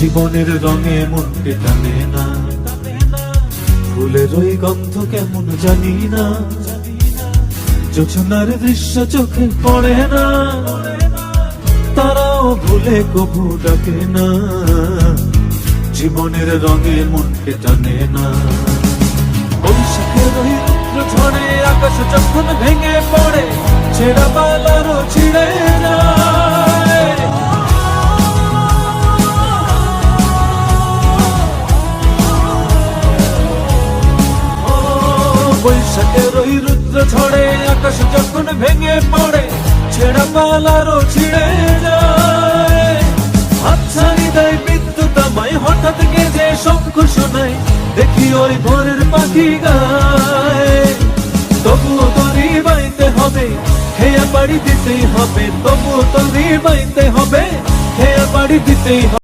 জীবনের রঙে মনকে টানে না। ফুলের ওই গন্ধ কেমন জানি না। যোচনার দৃশ্য চোখে পড়ে না। তারাও ভুলে কবু ডাকে না। জীবনের রঙে মনকে টানে না। ঝড়ে আকাশ যখন ভেঙে পড়ে, ছেঁড়া পালারও ছিঁড়ে বৈশাখের ওই রুদ্র ঝড়ে, আকাশ যখন ভেঙে পড়ে, ছেঁড়া পালারও ছিঁড়ে যায়। হাতছানি দেয় বিদ্যুৎ আমায়, হঠাৎ গেজে শঙ্খ দেখি ওই ভোরের পাখি গায়। তবুও তরি বাইতে হবে, খেয়া বাড়ি দিতেই হবে, তবুও তরি বাইতে হবে, খেয়া বাড়ি দিতেই হবে।